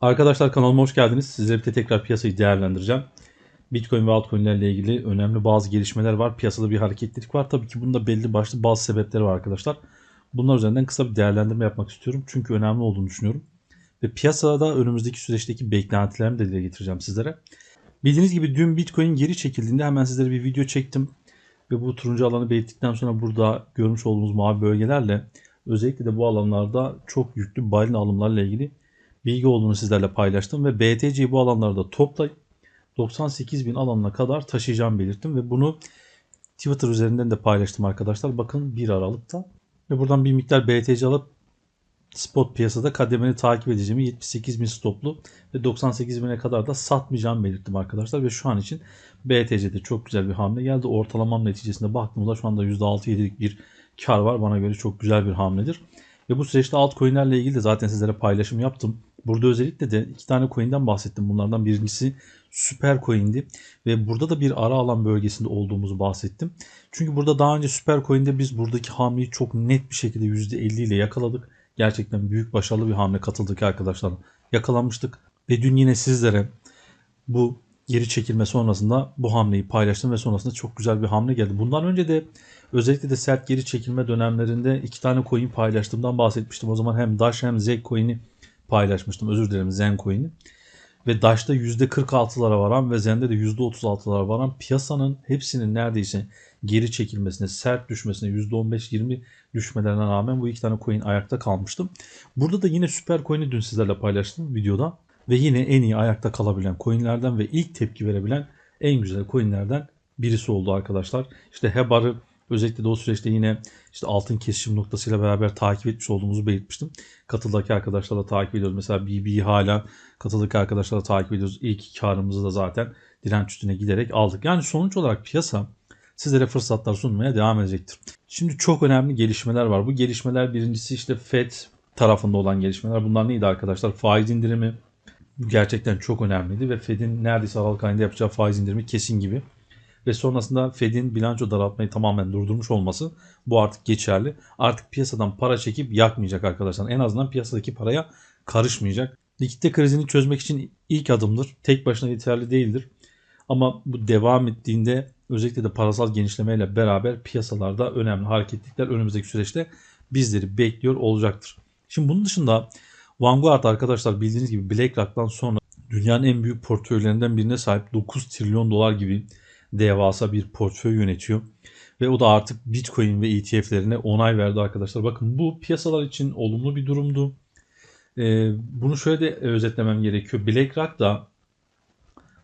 Arkadaşlar kanalıma hoş geldiniz. Sizlerle tekrar piyasayı değerlendireceğim. Bitcoin ve altcoin'lerle ilgili önemli bazı gelişmeler var. Piyasada bir hareketlilik var. Tabii ki bunda belli başlı bazı sebepleri var arkadaşlar. Bunlar üzerinden kısa bir değerlendirme yapmak istiyorum. Çünkü önemli olduğunu düşünüyorum. Ve piyasada önümüzdeki süreçteki beklentilerimi de dile getireceğim sizlere. Bildiğiniz gibi dün Bitcoin geri çekildiğinde hemen sizlere bir video çektim. Ve bu turuncu alanı belirttikten sonra burada görmüş olduğumuz mavi bölgelerle özellikle de bu alanlarda çok yüklü balina alımlarla ilgili bilgi olduğunu sizlerle paylaştım ve BTC'yi bu alanlarda toplayıp 98 bin alanına kadar taşıyacağım belirttim ve bunu Twitter üzerinden de paylaştım arkadaşlar. Bakın 1 Aralık'ta ve buradan bir miktar BTC alıp spot piyasada kademeni takip edeceğimi 78 bin stoplu ve 98 bine kadar da satmayacağımı belirttim arkadaşlar ve şu an için BTC'de çok güzel bir hamle geldi. Ortalamam neticesinde baktığımda şu anda %6-7'lik bir kar var. Bana göre çok güzel bir hamledir. Ve bu süreçte altcoin'lerle ilgili de zaten sizlere paylaşım yaptım. Burada özellikle de iki tane coin'den bahsettim. Bunlardan birincisi Süper Coin'di ve burada da bir ara alan bölgesinde olduğumuzu bahsettim. Çünkü burada daha önce Süper Coin'de biz buradaki hamleyi çok net bir şekilde %50 ile yakaladık. Gerçekten büyük başarılı bir hamle katıldık arkadaşlar. Yakalanmıştık ve dün yine sizlere bu geri çekilme sonrasında bu hamleyi paylaştım ve sonrasında çok güzel bir hamle geldi. Bundan önce de özellikle de sert geri çekilme dönemlerinde iki tane coin paylaştığımdan bahsetmiştim. O zaman hem Dash hem Z coin'i paylaşmıştım. Özür dilerim Zen coin'i. Ve Dash'ta %46'lara varan ve Zen'de de %36'lara varan piyasanın hepsinin neredeyse geri çekilmesine, sert düşmesine, %15-20 düşmelerine rağmen bu iki tane coin ayakta kalmıştım. Burada da yine süper coin'i dün sizlerle paylaştım videoda. Ve yine en iyi ayakta kalabilen coinlerden ve ilk tepki verebilen en güzel coinlerden birisi oldu arkadaşlar. İşte Hebar'ı özellikle de o süreçte yine işte altın kesişim noktasıyla beraber takip etmiş olduğumuzu belirtmiştim. Katıldaki arkadaşlarla takip ediyoruz. Mesela BB'yi hala katıldaki arkadaşlarla takip ediyoruz. İlk karımızı da zaten direnç üstüne giderek aldık. Yani sonuç olarak piyasa sizlere fırsatlar sunmaya devam edecektir. Şimdi çok önemli gelişmeler var. Bu gelişmeler birincisi işte FED tarafında olan gelişmeler. Bunlar neydi arkadaşlar? Faiz indirimi, gerçekten çok önemliydi ve Fed'in neredeyse Aralık ayında yapacağı faiz indirimi kesin gibi. Ve sonrasında Fed'in bilanço daraltmayı tamamen durdurmuş olması bu artık geçerli. Artık piyasadan para çekip yakmayacak arkadaşlar. En azından piyasadaki paraya karışmayacak. Likitte krizini çözmek için ilk adımdır. Tek başına yeterli değildir. Ama bu devam ettiğinde özellikle de parasal genişlemeyle beraber piyasalarda önemli hareketlikler önümüzdeki süreçte bizleri bekliyor olacaktır. Şimdi bunun dışında Vanguard arkadaşlar bildiğiniz gibi BlackRock'tan sonra dünyanın en büyük portföylerinden birine sahip 9 trilyon dolar gibi devasa bir portföy yönetiyor. Ve o da artık Bitcoin ve ETF'lerine onay verdi arkadaşlar. Bakın bu piyasalar için olumlu bir durumdu. Ee, bunu şöyle de özetlemem gerekiyor. BlackRock da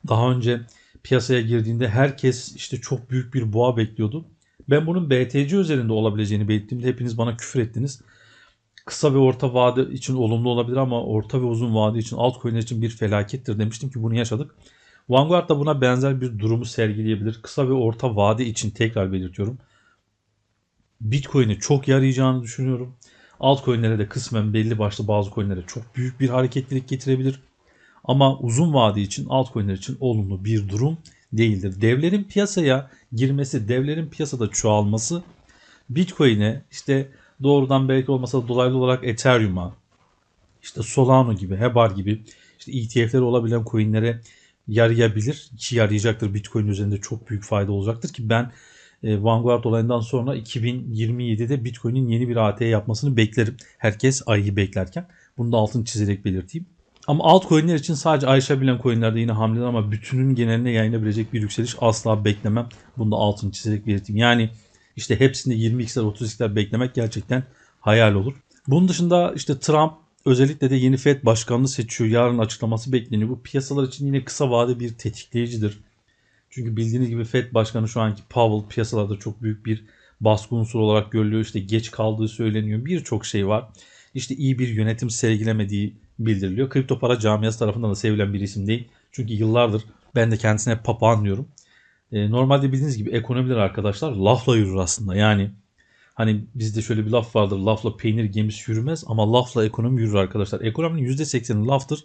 daha önce piyasaya girdiğinde herkes işte çok büyük bir boğa bekliyordu. Ben bunun BTC üzerinde olabileceğini belirttiğimde hepiniz bana küfür ettiniz kısa ve orta vade için olumlu olabilir ama orta ve uzun vade için altcoin'ler için bir felakettir demiştim ki bunu yaşadık. Vanguard da buna benzer bir durumu sergileyebilir. Kısa ve orta vade için tekrar belirtiyorum. Bitcoin'e çok yarayacağını düşünüyorum. Altcoin'lere de kısmen belli başlı bazı coin'lere çok büyük bir hareketlilik getirebilir. Ama uzun vade için altcoin'ler için olumlu bir durum değildir. Devlerin piyasaya girmesi, devlerin piyasada çoğalması Bitcoin'e işte doğrudan belki olmasa da dolaylı olarak Ethereum'a, işte Solana gibi, Hebar gibi işte ETF'leri olabilen coinlere yarayabilir ki yarayacaktır. Bitcoin üzerinde çok büyük fayda olacaktır ki ben e, Vanguard olayından sonra 2027'de Bitcoin'in yeni bir AT yapmasını beklerim. Herkes ayı beklerken. Bunu da altın çizerek belirteyim. Ama altcoin'ler için sadece aşabilen coin'lerde yine hamleler ama bütünün geneline yayılabilecek bir yükseliş asla beklemem. Bunu da altın çizerek belirteyim. Yani işte hepsinde 20x'ler 30x'ler beklemek gerçekten hayal olur. Bunun dışında işte Trump özellikle de yeni Fed başkanını seçiyor. Yarın açıklaması bekleniyor. Bu piyasalar için yine kısa vade bir tetikleyicidir. Çünkü bildiğiniz gibi Fed başkanı şu anki Powell piyasalarda çok büyük bir baskı unsuru olarak görülüyor. İşte geç kaldığı söyleniyor. Birçok şey var. İşte iyi bir yönetim sergilemediği bildiriliyor. Kripto para camiası tarafından da sevilen bir isim değil. Çünkü yıllardır ben de kendisine papağan diyorum. E, normalde bildiğiniz gibi ekonomiler arkadaşlar lafla yürür aslında. Yani hani bizde şöyle bir laf vardır. Lafla peynir gemisi yürümez ama lafla ekonomi yürür arkadaşlar. Ekonominin %80'i laftır.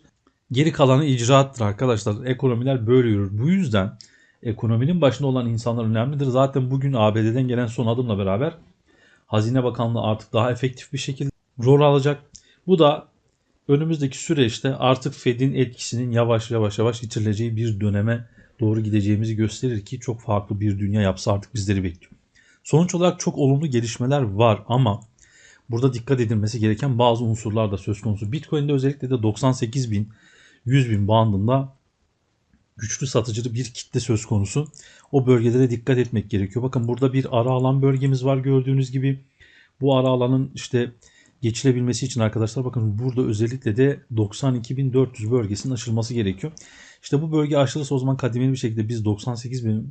Geri kalanı icraattır arkadaşlar. Ekonomiler böyle yürür. Bu yüzden ekonominin başında olan insanlar önemlidir. Zaten bugün ABD'den gelen son adımla beraber Hazine Bakanlığı artık daha efektif bir şekilde rol alacak. Bu da Önümüzdeki süreçte artık Fed'in etkisinin yavaş yavaş yavaş yitirileceği bir döneme doğru gideceğimizi gösterir ki çok farklı bir dünya yapsa artık bizleri bekliyor. Sonuç olarak çok olumlu gelişmeler var ama burada dikkat edilmesi gereken bazı unsurlar da söz konusu. Bitcoin'de özellikle de 98 bin 100 bin bandında güçlü satıcılı bir kitle söz konusu. O bölgelere dikkat etmek gerekiyor. Bakın burada bir ara alan bölgemiz var gördüğünüz gibi. Bu ara alanın işte geçilebilmesi için arkadaşlar bakın burada özellikle de 92.400 bölgesinin aşılması gerekiyor. İşte bu bölge aşılırsa o zaman kademeli bir şekilde biz 98.000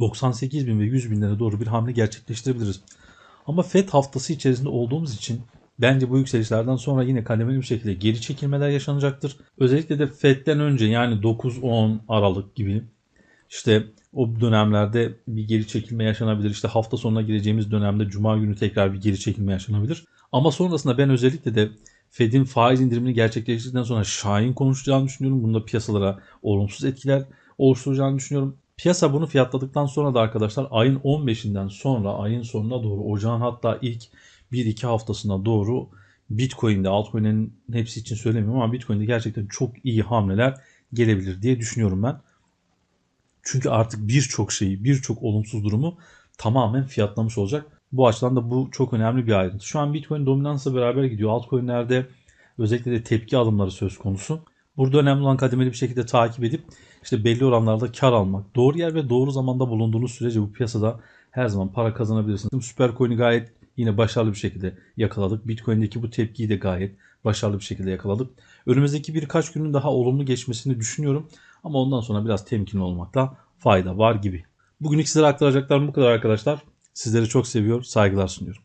98.000 ve 100 binlere doğru bir hamle gerçekleştirebiliriz. Ama FED haftası içerisinde olduğumuz için bence bu yükselişlerden sonra yine kademeli bir şekilde geri çekilmeler yaşanacaktır. Özellikle de FED'den önce yani 9-10 Aralık gibi işte o dönemlerde bir geri çekilme yaşanabilir. İşte hafta sonuna gireceğimiz dönemde cuma günü tekrar bir geri çekilme yaşanabilir. Ama sonrasında ben özellikle de Fed'in faiz indirimini gerçekleştirdikten sonra Şahin konuşacağını düşünüyorum. Bunda piyasalara olumsuz etkiler oluşturacağını düşünüyorum. Piyasa bunu fiyatladıktan sonra da arkadaşlar ayın 15'inden sonra ayın sonuna doğru ocağın hatta ilk 1-2 haftasına doğru Bitcoin'de altcoin'lerin hepsi için söylemiyorum ama Bitcoin'de gerçekten çok iyi hamleler gelebilir diye düşünüyorum ben. Çünkü artık birçok şeyi, birçok olumsuz durumu tamamen fiyatlamış olacak. Bu açıdan da bu çok önemli bir ayrıntı. Şu an Bitcoin dominansla beraber gidiyor. Altcoin'lerde özellikle de tepki alımları söz konusu. Burada önemli olan kademeli bir şekilde takip edip işte belli oranlarda kar almak. Doğru yer ve doğru zamanda bulunduğunuz sürece bu piyasada her zaman para kazanabilirsiniz. Süpercoin'i gayet yine başarılı bir şekilde yakaladık. Bitcoin'deki bu tepkiyi de gayet başarılı bir şekilde yakaladık. Önümüzdeki birkaç günün daha olumlu geçmesini düşünüyorum. Ama ondan sonra biraz temkinli olmakta fayda var gibi. Bugünlük sizlere aktaracaklarım bu kadar arkadaşlar. Sizleri çok seviyor, saygılar sunuyorum.